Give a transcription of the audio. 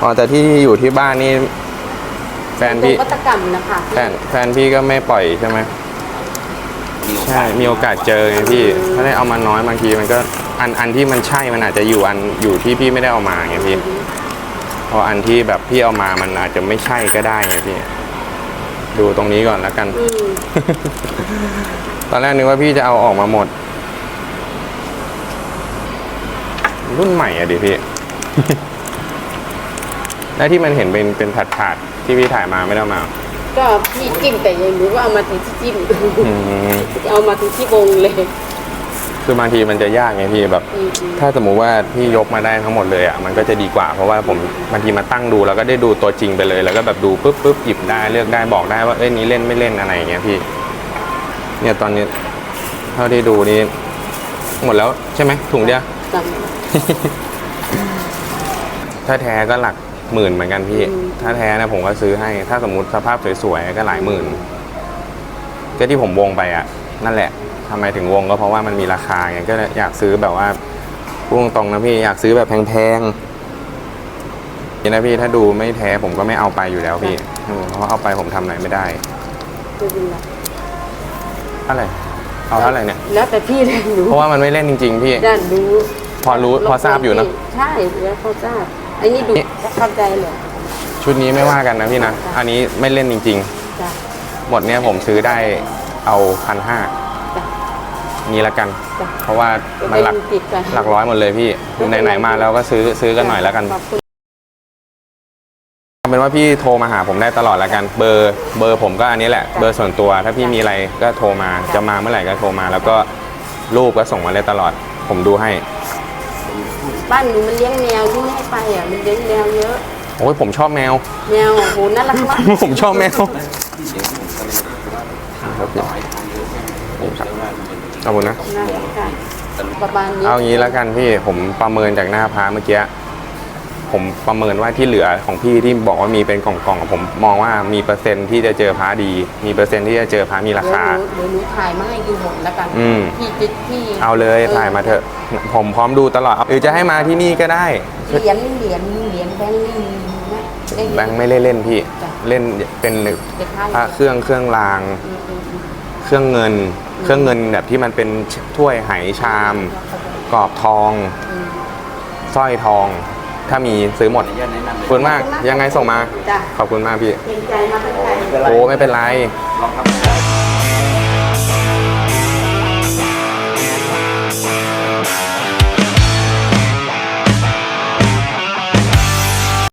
อ๋อแต่ที่อยู่ที่บ้านนี่แฟนพี่นวัตกรรมนะคะแฟนแฟนพี่ก็ไม่ปล่อยใช่ไหมใช่มีโอกาสเจอไงพี่ถ้าได้เอามาน้อยบางทีมันก็อันอันที่มันใช่มันอาจจะอยู่อันอยู่ที่พี่ไม่ได้เอามาไงพี่เพราะอันที่แบบพี่เอามามันอาจจะไม่ใช่ก็ได้ไงพี่ดูตรงนี้ก่อนแล้วกันอืมตอนแรกนึกว่าพี่จะเอาออกมาหมด รุ่นใหม่อะดิพี่ แล้วที่มันเห็นเป็นเป็นถาดถาดๆที่พี่ถ่ายมาไม่ได้เอามาก็พี่จิ้มแต่ยังรู้ว่าเอามาถึงที่จิ้มอืมเอามาถึงที่วงเลย คือบางทีมันจะยากไงพี่แบบอืม ถ้าสมมุติว่าพี่ยกมาได้ทั้งหมดเลยอะมันก็จะดีกว่า เพราะว่าผมบางทีมาตั้งดูแล้วก็ได้ดูตัวจริงไปเลย แล้วก็แบบดูปุ๊บปุ๊บหยิบได้เลือกได้บอกได้ว่าเอ้ยนี้เล่นไม่เล่นอะไรอย่างเงี้ยพี่ เนี่ยตอนนี้เท่าที่ดูนี่หมดแล้วใช่ไหมถุงเดียวจถ้าแท้ก็หลัก หมื่นเหมือนกันพี่อืมถ้าแท้นะผมก็ซื้อให้ ถ้าสมมติสภาพสวยๆก็หลายหมื่น ก็ที่ผมวงไปอะ นั่นแหละทำไมถึงวงก็เพราะว่ามันมีราคาไง ก็อยากซื้อแบบว่าพูดตรงๆนะพี่ อยากซื้อแบบแพงๆนี่นะพี่ ถ้าดูไม่แท้ผมก็ไม่เอาไปอยู่แล้วพี่อืมเพราะเอาไปผมทำอะไรไม่ได้ำไม่เป็นไรเท่าไหร่เอาเท่าไหร่เนี่ย แล้วแต่พี่เลยรู้เพราะว่ามันไม่เล่นจริง ๆ พี่ด้านรู้ พอรู้ พอทราบอยู่เนอะใช่ แล้วเขาทราบ ไอ้นี่ดูเข้าใจเลยชุดนี้ไม่ว่ากันนะพี่นะ อันนี้ไม่เล่นจริง จ้ะๆ หมดเนี้ยผมซื้อได้เอาพันห้าจ้ะ นี้ละกัน จ้ะ เพราะว่ามันหลัก ติดกันหลักร้อยหมดเลยพี่ ไหนๆมาแล้วก็ซื้อซื้อกันหน่อยแล้วกัน ขอบคุณเอาเป็นว่าพี่โทรมาหาผมได้ตลอดแล้วกัน เบอร์เบอร์ผมก็อันนี้แหละ เบอร์ส่วนตัว ถ้าพี่มีอะไรก็โทรมา จะมาเมื่อไหร่ก็โทรมา แล้วก็รูปก็ส่งมาเลยตลอด ผมดูให้ บ้านหนูมันเลี้ยงแมวที่ไม่ให้ไปอะมันเลี้ยงแมวเยอะ โอ้ยผมชอบแมว แมวโอ้โหน่ารักมากผมชอบแมวครับพี่นี่ครับขอบคุณนะน่ารักค่ะประมาณนี้เอางี้แล้วกันพี่ผมประเมินจากหน้าพาเมื่อกี้ ผมประเมินว่าที่เหลือของพี่ที่บอกว่ามีเป็นกล่องๆผมมองว่ามีเปอร์เซ็นต์ที่จะเจอพาดี มีเปอร์เซ็นต์ที่จะเจอพามีราคาเดี๋ยวหนูถ่ายมาให้ดูหมดแล้วกันอืมพี่จิพี่เอาเลยถ่ายมาเถอะ ผมพร้อมดูตลอดหรือจะให้มาที่นี่ก็ได้เหรียญเหรียญเหรียญแบงค์นี่นะได้แบงค์ไม่ได้เล่นพี่จ้ะเล่นเป็นเด็กไทยพระเครื่องเครื่องรางอืมอืมอืมเครื่องเงิน เครื่องเงินแบบที่มันเป็นถ้วยไหชามกรอบทองอืมสร้อยทอง ถ้ามีซื้อหมดขอบคุณมากยังไงส่งมา จ้ะ ขอบคุณมากพี่ เกรงใจมาตั้งใจโอ้ไม่เป็นไร ลองทำ